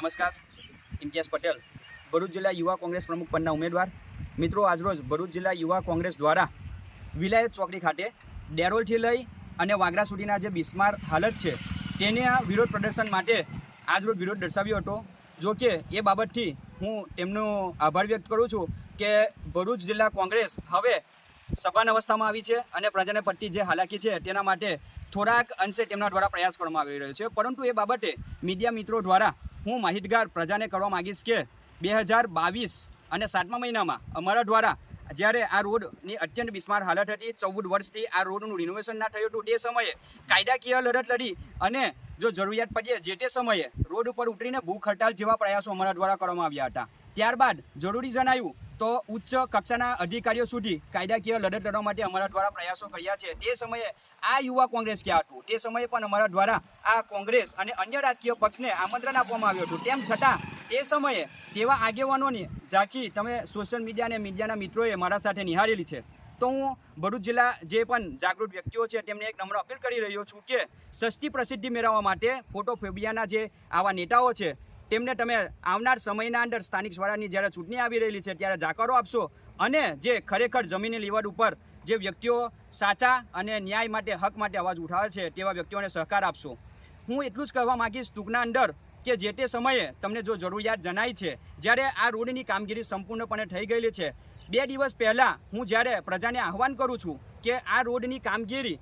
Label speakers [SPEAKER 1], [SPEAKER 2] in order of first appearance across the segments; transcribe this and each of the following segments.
[SPEAKER 1] નમસ્કાર. ઇમ્તિયાઝ પટેલ, ભરૂચ જિલ્લા યુવા કોંગ્રેસ પ્રમુખ પદના ઉમેદવાર. મિત્રો આજરોજ ભરૂચ જિલ્લા યુવા કોંગ્રેસ દ્વારા વિલાયત ચોકડી ખાતે ડેરોલથી લઈ અને વાગરા સુધીના જે બિસ્માર હાલત છે, તેને આ વિરોધ પ્રદર્શન માટે આજરોજ વિરોધ દર્શાવ્યો હતો. જો કે, એ બાબતથી હું તેમનો આભાર વ્યક્ત કરું છું કે ભરૂચ જિલ્લા કોંગ્રેસ હવે સભાન અવસ્થામાં આવી છે અને પ્રજાને પડતી જે હાલાકી છે, તેના માટે થોડાક અંશે તેમના દ્વારા પ્રયાસ કરવામાં આવી રહ્યો છે. પરંતુ એ બાબતે મીડિયા મિત્રો દ્વારા હું માહિતગાર પ્રજાને કરવા માગીશ કે બે હજાર બાવીસ અને સાતમા મહિનામાં અમારા દ્વારા જ્યારે આ રોડની અત્યંત બિસ્માર હાલત હતી, ચૌદ વર્ષથી આ રોડનું રિનોવેશન ના થયું હતું, તે સમયે કાયદાકીય લડત લડી અને જો જરૂરિયાત પડીએ જે તે સમયે રોડ ઉપર ઉતરીને ભૂખ હડતાલ જેવા પ્રયાસો અમારા દ્વારા કરવામાં આવ્યા હતા. ત્યારબાદ જરૂરી જણાયું તો ઉચ્ચ કક્ષાના અધિકારીઓ સુધી કાયદાકીય લડત લડવા માટે અમારા દ્વારા પ્રયાસો કર્યા છે. તે સમયે આ યુવા કોંગ્રેસ ક્યાં હતું? તે સમયે પણ અમારા દ્વારા આ કોંગ્રેસ અને અન્ય રાજકીય પક્ષને આમંત્રણ આપવામાં આવ્યું હતું. તેમ છતાં, તે સમયે તેવા આગેવાનોની ઝાંખી તમે સોશિયલ મીડિયા અને મીડિયાના મિત્રોએ મારા સાથે નિહાળેલી છે. તો હું ભરૂચ જિલ્લા જે પણ જાગૃત વ્યક્તિઓ છે, તેમને એક નમ્ર અપીલ કરી રહ્યો છું કે સસ્તી પ્રસિદ્ધિ મેળવવા માટે ફોટો ફેબિયાના જે આવા નેતાઓ છે તેમને તમે આવનાર સમયના અંદર સ્થાનિક સ્વરાજની જ્યારે ચૂંટણી આવી રહેલી છે ત્યારે જાકારો આપશો અને જે ખરેખર જમીની લેવલ ઉપર જે વ્યક્તિઓ સાચા અને ન્યાય માટે હક માટે અવાજ ઉઠાવે છે તેવા વ્યક્તિઓને સહકાર આપશો. હું એટલું જ કહેવા માંગીશ ટૂંકના અંદર કે જે તે સમયે તમને જો જરૂરિયાત જણાય છે, જ્યારે આ રોડની કામગીરી સંપૂર્ણપણે થઈ ગયેલી છે, બે દિવસ પહેલાં હું જ્યારે પ્રજાને આહવાન કરું છું કે આ રોડની કામગીરી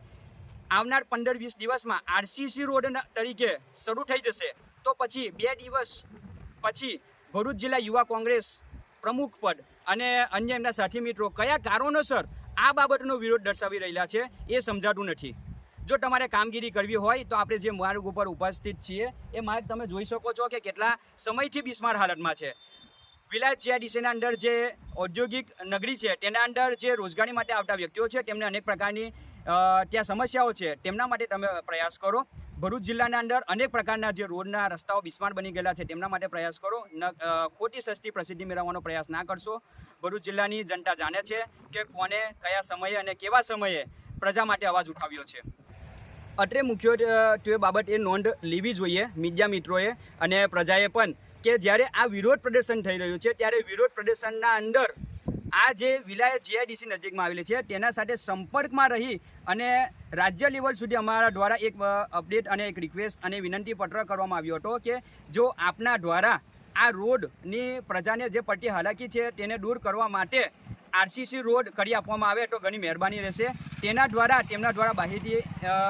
[SPEAKER 1] આવનાર પંદર વીસ દિવસમાં આરસીસી રોડ તરીકે શરૂ થઈ જશે. તો પછી બે દિવસ પછી ભરૂચ જિલ્લા યુવા કોંગ્રેસ પ્રમુખ પદ અને અન્ય એમના સાથી મિત્રો કયા કારણોસર આ બાબતનો વિરોધ દર્શાવી રહેલા છે એ સમજાતું નથી. જો તમારે કામગીરી કરવી હોય તો આપણે જે માર્ગ ઉપર ઉપસ્થિત છીએ એ માર્ગ તમે જોઈ શકો છો કે કેટલા સમયથી બિસ્માર હાલતમાં છે. વિલાયત જીઆઈડીસીના અંદર જે ઔદ્યોગિક નગરી છે, તેના અંદર જે રોજગારી માટે આવતા વ્યક્તિઓ છે, તેમને અનેક પ્રકારની ત્યાં સમસ્યાઓ છે. તેમના માટે તમે પ્રયાસ કરો. ભરૂચ જિલ્લાના અંદર અનેક પ્રકારના જે રોડના રસ્તાઓ બિસ્માર બની ગયેલા છે, તેમના માટે પ્રયાસ કરો. ન ખોટી સસ્તી પ્રસિદ્ધિ મેળવવાનો પ્રયાસ ના કરશો. ભરૂચ જિલ્લાની જનતા જાણે છે કે કોને કયા સમયે અને કેવા સમયે પ્રજા માટે અવાજ ઉઠાવ્યો છે. અત્રે મુખ્ય બાબત એ નોંધ લેવી જોઈએ મીડિયા મિત્રોએ અને પ્રજાએ પણ કે જ્યારે આ વિરોધ પ્રદર્શન થઈ રહ્યું છે, ત્યારે વિરોધ પ્રદર્શનના અંદર આ જે વિલાયત જીઆઈડીસી નજીકમાં આવેલી છે, તેના સાથે સંપર્કમાં રહી અને રાજ્ય લેવલ સુધી અમારા દ્વારા એક અપડેટ અને એક રિક્વેસ્ટ અને વિનંતી પત્ર કરવામાં આવ્યો હતો કે જો આપના દ્વારા આ રોડની પ્રજાને જે પડતી હાલાકી છે તેને દૂર કરવા માટે આરસીસી રોડ કરી આપવામાં આવે તો ઘણી મહેરબાની રહેશે. તેના દ્વારા, તેમના દ્વારા બાહેધી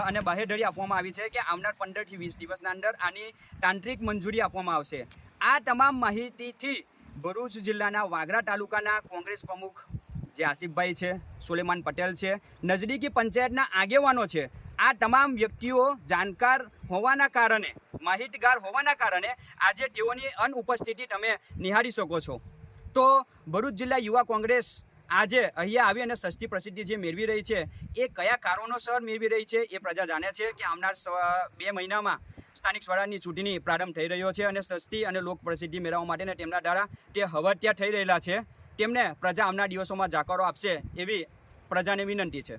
[SPEAKER 1] અને બાહેધરી આપવામાં આવી છે કે આવનાર પંદરથી વીસ દિવસના અંદર આની તાંત્રિક મંજૂરી આપવામાં આવશે. આ તમામ માહિતીથી ભરૂચ જિલ્લાના વાગરા તાલુકાના કોંગ્રેસ પ્રમુખ જે આસિફભાઈ છે, સુલેમાન પટેલ છે, નજદીકી પંચાયતના આગેવાનો છે, આ તમામ વ્યક્તિઓ જાણકાર હોવાના કારણે, માહિતગાર હોવાના કારણે આજે તેઓની અનુપસ્થિતિ તમે નિહાળી શકો છો. તો ભરૂચ જિલ્લા યુવા કોંગ્રેસ આજે અહીંયા આવી અને સસ્તી પ્રસિદ્ધિ જે મેળવી રહી છે, એ કયા કારણોસર મેળવી રહી છે, એ પ્રજા જાણે છે કે આવનાર બે મહિનામાં સ્થાનિક સ્વરાજની ચૂંટણી પ્રારંભ થઈ રહ્યો છે અને સસ્તી અને લોક પ્રસિદ્ધિ મેળવવા માટેને તેમના દ્વારા તે હવત્યા થઈ રહેલા છે. તેમને પ્રજા આવનાર દિવસોમાં જાકારો આપશે એવી પ્રજાને વિનંતી છે.